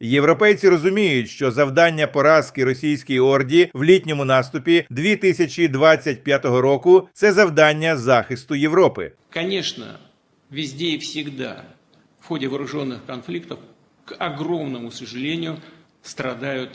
Європейці розуміють, що завдання поразки російській орді в літньому наступі 2025 року це завдання захисту Європи. Конечно, везде и всегда в ходе вооруженных конфликтов, к огромному сожалению, страдают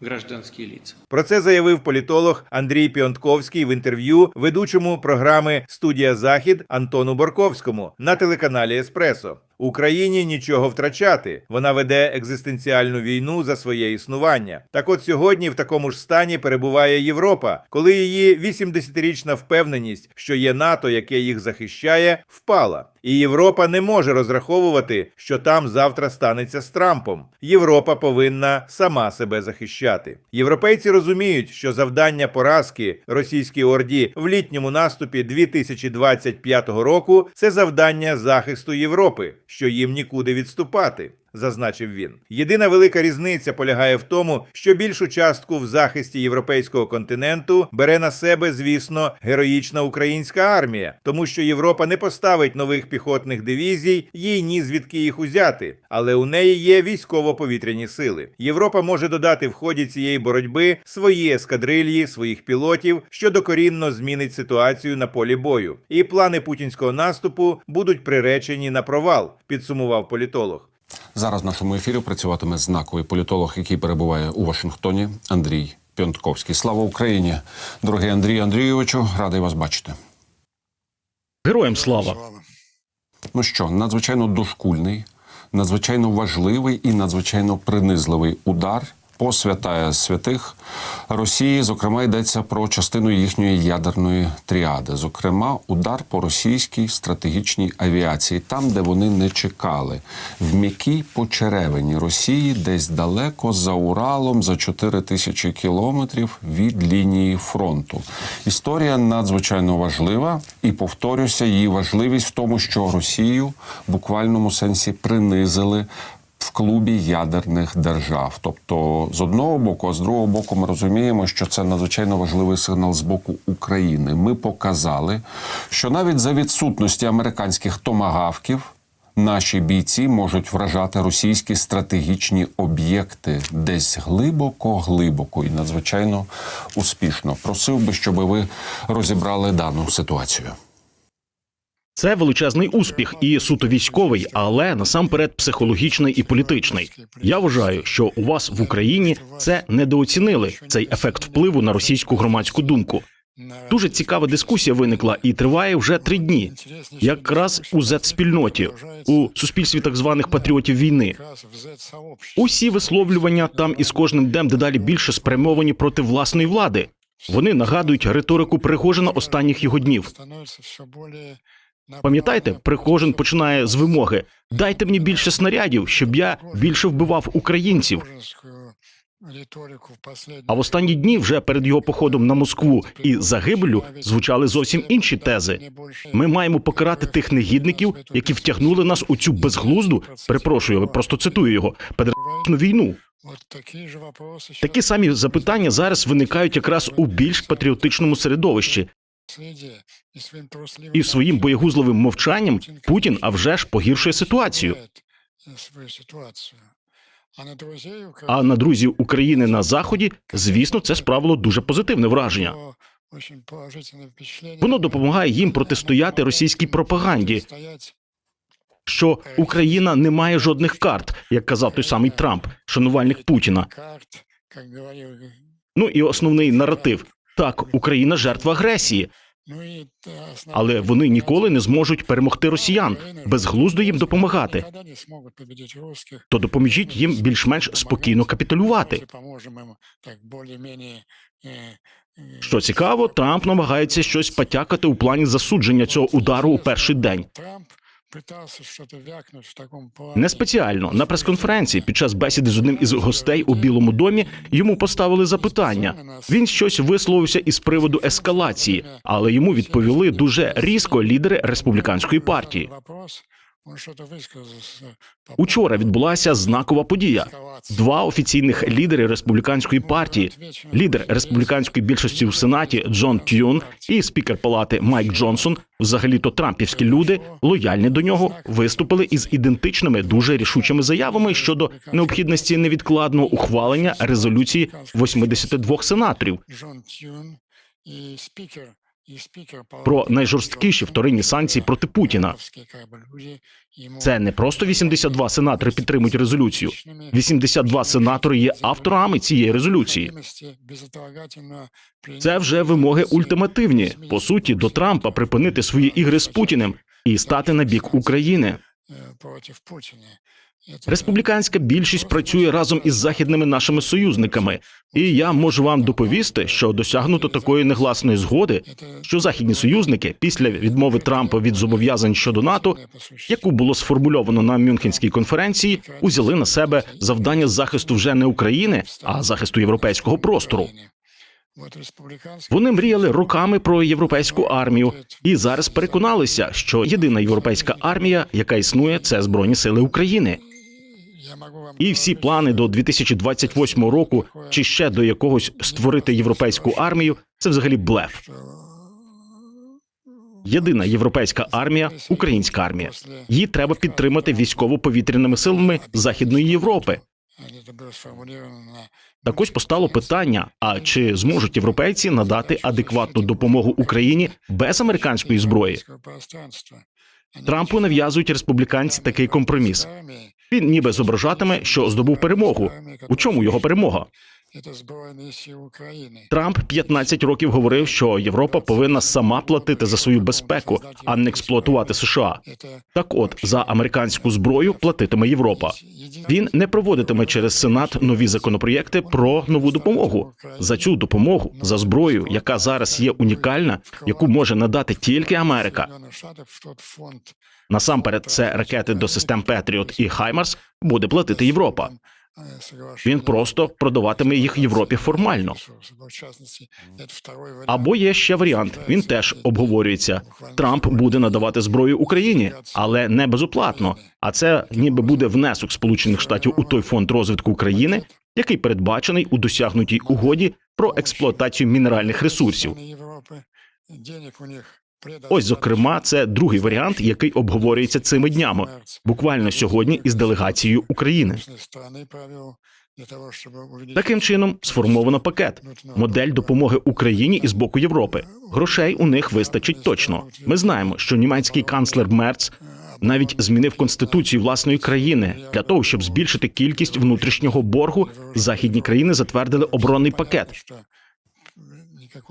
гражданские лица. Про це заявив політолог Андрій Піонтковський в інтерв'ю ведучому програми Студія Захід Антону Борковському на телеканалі Еспресо. Україні нічого втрачати. Вона веде екзистенціальну війну за своє існування. Так от сьогодні в такому ж стані перебуває Європа, коли її 80-річна впевненість, що є НАТО, яке їх захищає, впала. І Європа не може розраховувати, що там завтра станеться з Трампом. Європа повинна сама себе захищати. Європейці розуміють, що завдання поразки російській орді в літньому наступі 2025 року це завдання захисту Європи, що їм нікуди відступати. Зазначив він. Єдина велика різниця полягає в тому, що більшу частку в захисті європейського континенту бере на себе, звісно, героїчна українська армія, тому що Європа не поставить нових піхотних дивізій, їй ні звідки їх узяти, але у неї є військово-повітряні сили. Європа може додати в ході цієї боротьби свої ескадрильї, своїх пілотів, що докорінно змінить ситуацію на полі бою. І плани путінського наступу будуть приречені на провал, підсумував політолог. Зараз в нашому ефірі працюватиме знаковий політолог, який перебуває у Вашингтоні, Андрій Пьонтковський. Слава Україні! Дорогий Андрій Андрійовичу, радий вас бачити. Героям слава! Ну що, надзвичайно дошкульний, надзвичайно важливий і надзвичайно принизливий удар по святая святих Росії. Зокрема, йдеться про частину їхньої ядерної тріади. Зокрема, удар по російській стратегічній авіації, там, де вони не чекали, в м'якій почеревині Росії, десь далеко за Уралом, за 4 тисячі кілометрів від лінії фронту. Історія надзвичайно важлива, і повторюся, її важливість в тому, що Росію в буквальному сенсі принизили клубі ядерних держав. Тобто, з одного боку, а з другого боку, ми розуміємо, що це надзвичайно важливий сигнал з боку України. Ми показали, що навіть за відсутності американських томагавків. Наші бійці можуть вражати російські стратегічні об'єкти десь глибоко, глибоко і надзвичайно успішно. Просив би, щоб ви розібрали дану ситуацію. Це величезний успіх і суто військовий, але насамперед психологічний і політичний. Я вважаю, що у вас в Україні це недооцінили цей ефект впливу на російську громадську думку. Дуже цікава дискусія виникла і триває вже три дні. Якраз у Z-спільноті, у суспільстві так званих патріотів війни. Усі висловлювання там із кожним днем дедалі більше спрямовані проти власної влади. Вони нагадують риторику Пригожина останніх його днів. Пам'ятаєте, Пригожин починає з вимоги: дайте мені більше снарядів, щоб я більше вбивав українців. А в останні дні, вже перед його походом на Москву і загибелю, звучали зовсім інші тези. Ми маємо покарати тих негідників, які втягнули нас у цю безглузду. Перепрошую, просто цитую його педерну війну. Такі самі запитання зараз виникають якраз у більш патріотичному середовищі, і своїм боєгузливим мовчанням Путін, а вже ж погіршує ситуацію. А на друзів України на заході, звісно, це справило дуже позитивне враження. Воно допомагає їм протистояти російській пропаганді, що Україна не має жодних карт, як казав той самий Трамп, шанувальник Путіна. Ну і основний наратив. так, Україна жертва агресії, але вони ніколи не зможуть перемогти росіян, безглуздо їм допомагати. То допоможіть їм більш-менш спокійно капітулювати. Що цікаво, Трамп намагається щось потякати у плані засудження цього удару у перший день. Не спеціально на прес-конференції під час бесіди з одним із гостей у Білому домі йому поставили запитання. Він щось висловився із приводу ескалації, але йому відповіли дуже різко лідери республіканської партії. Учора відбулася знакова подія. Два офіційних лідери республіканської партії, лідер республіканської більшості у сенаті Джон Тюн і спікер палати Майк Джонсон, взагалі-то трампівські люди, лояльні до нього, виступили із ідентичними дуже рішучими заявами щодо необхідності невідкладного ухвалення резолюції 82 сенаторів про найжорсткіші вторинні санкції проти Путіна. Це не просто 82 сенатори підтримують резолюцію. 82 сенатори є авторами цієї резолюції. Це вже вимоги ультимативні. По суті, до Трампа припинити свої ігри з Путіним і стати на бік України. против Путина. Республіканська більшість працює разом із західними нашими союзниками, і я можу вам доповісти, що досягнуто такої негласної згоди, що західні союзники після відмови Трампа від зобов'язань щодо НАТО, яку було сформульовано на Мюнхенській конференції, узяли на себе завдання захисту вже не України, а захисту європейського простору. Вони мріяли роками про європейську армію і зараз переконалися, що єдина європейська армія, яка існує, це збройні сили України. І всі плани до 2028 року чи ще до якогось створити європейську армію це взагалі блеф. Єдина європейська армія українська армія. Її треба підтримати військово-повітряними силами Західної Європи. Так ось постало питання: а чи зможуть європейці надати адекватну допомогу Україні без американської зброї? Трампу нав'язують республіканці такий компроміс. Він ніби зображатиме, що здобув перемогу. У чому його перемога? Трамп 15 років говорив, що Європа повинна сама платити за свою безпеку, а не експлуатувати США. Так, от за американську зброю платитиме Європа. Він не проводитиме через Сенат нові законопроєкти про нову допомогу. За цю допомогу за зброю, яка зараз є унікальна, яку може надати тільки Америка. Насамперед, це ракети до систем Петріот і Хаймарс буде платити Європа. Він просто продаватиме їх Європі формально. Або є ще варіант. Він теж обговорюється. Трамп буде надавати зброю Україні, але не безоплатно. А це ніби буде внесок Сполучених Штатів у той фонд розвитку України, який передбачений у досягнутій угоді про експлуатацію мінеральних ресурсів. Ось, зокрема, це другий варіант, який обговорюється цими днями, буквально сьогодні із делегацією України. Таким чином сформовано пакет модель допомоги Україні із боку Європи. Грошей у них вистачить точно. Ми знаємо, що німецький канцлер Мерц навіть змінив конституцію власної країни для того, щоб збільшити кількість внутрішнього боргу. Західні країни затвердили оборонний пакет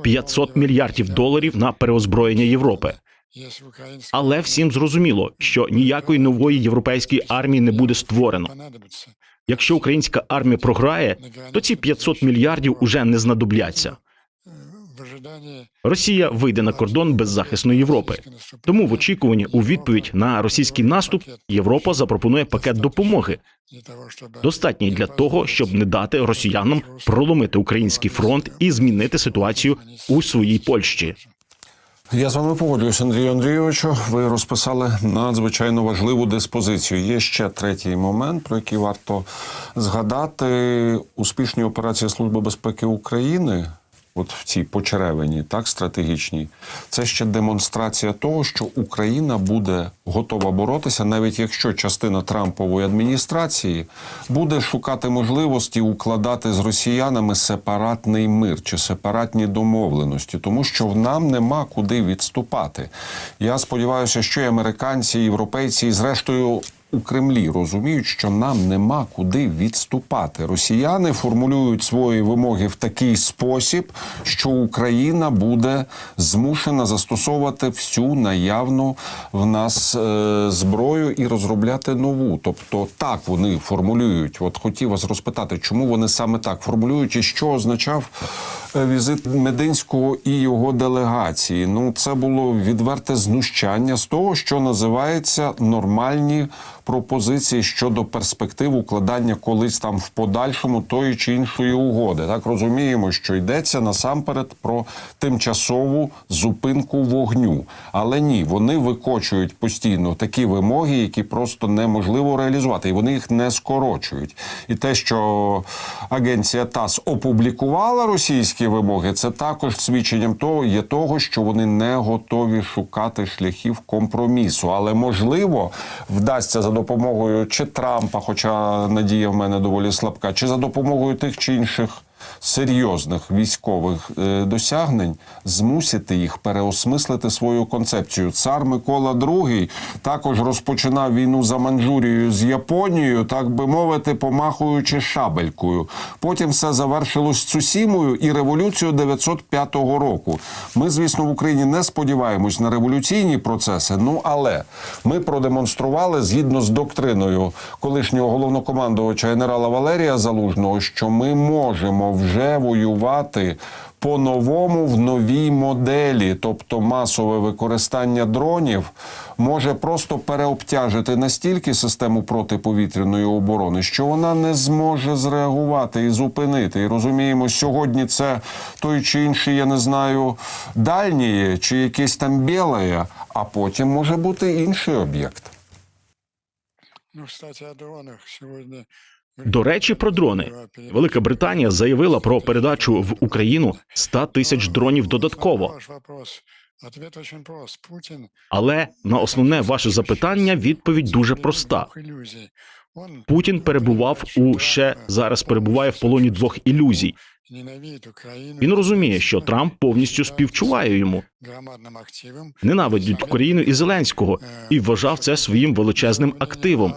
500 мільярдів доларів на переозброєння Європи. Але всім зрозуміло, що ніякої нової європейської армії не буде створено. Якщо українська армія програє, то ці 500 мільярдів уже не знадобляться. Росія вийде на кордон беззахисної Європи. Тому в очікуванні у відповідь на російський наступ Європа запропонує пакет допомоги, достатній для того, щоб не дати росіянам проломити український фронт і змінити ситуацію у своїй Польщі. Я з вами погоджуюсь, Андрію Андрійовичу. Ви розписали надзвичайно важливу диспозицію. Є ще третій момент, про який варто згадати успішні операції Служби безпеки України. От в цій почеревині, так стратегічній, це ще демонстрація того, що Україна буде готова боротися, навіть якщо частина Трампової адміністрації буде шукати можливості укладати з росіянами сепаратний мир чи сепаратні домовленості, тому що в нам нема куди відступати. Я сподіваюся, що і американці, і європейці, і зрештою у Кремлі розуміють, що нам нема куди відступати. Росіяни формулюють свої вимоги в такий спосіб, що Україна буде змушена застосовувати всю наявну в нас е, зброю і розробляти нову. Тобто, так вони формулюють. От хотів вас розпитати, чому вони саме так формулюють, і що означав візит Мединського і його делегації. Ну, це було відверте знущання з того, що називається нормальні пропозиції щодо перспектив укладання колись там в подальшому тої чи іншої угоди. Так розуміємо, що йдеться насамперед про тимчасову зупинку вогню. Але ні, вони викочують постійно такі вимоги, які просто неможливо реалізувати, і вони їх не скорочують. І те, що агенція ТАСС опублікувала російські вимоги, це також свідченням того, є того, що вони не готові шукати шляхів компромісу. Але можливо вдасться за допомогою чи Трампа, хоча надія в мене доволі слабка, чи за допомогою тих чи інших серйозних військових е, досягнень змусити їх переосмислити свою концепцію. Цар Микола II також розпочинав війну за Манчжурією з Японією, так би мовити, помахуючи шабелькою. Потім все завершилось Цусімою і революцією 905 року. Ми, звісно, в Україні не сподіваємось на революційні процеси. Ну але ми продемонстрували згідно з доктриною колишнього головнокомандувача генерала Валерія Залужного, що ми можемо вже воювати по-новому в новій моделі, тобто масове використання дронів може просто переобтяжити настільки систему протиповітряної оборони, що вона не зможе зреагувати і зупинити. І розуміємо, сьогодні це той чи інший, я не знаю, дальнє чи якесь там біле, а потім може бути інший об'єкт. Ну, кстати, о дронах сегодня... До речі, про дрони. Велика Британія заявила про передачу в Україну 100 тисяч дронів додатково. Але на основне ваше запитання відповідь дуже проста. Путін перебував у ще зараз перебуває в полоні двох ілюзій. Він розуміє, що Трамп повністю співчуває йому, ненавидить Україну і Зеленського, і вважав це своїм величезним активом.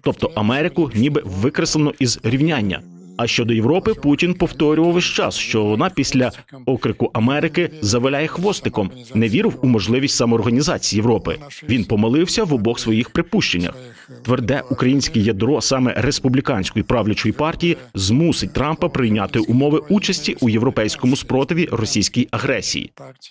Тобто Америку ніби викреслено із рівняння. А щодо Європи, Путін повторював весь час, що вона після окрику Америки завиляє хвостиком, не вірив у можливість самоорганізації Європи. Він помилився в обох своїх припущеннях. Тверде українське ядро саме республіканської правлячої партії змусить Трампа прийняти умови участі у європейському спротиві російській агресії.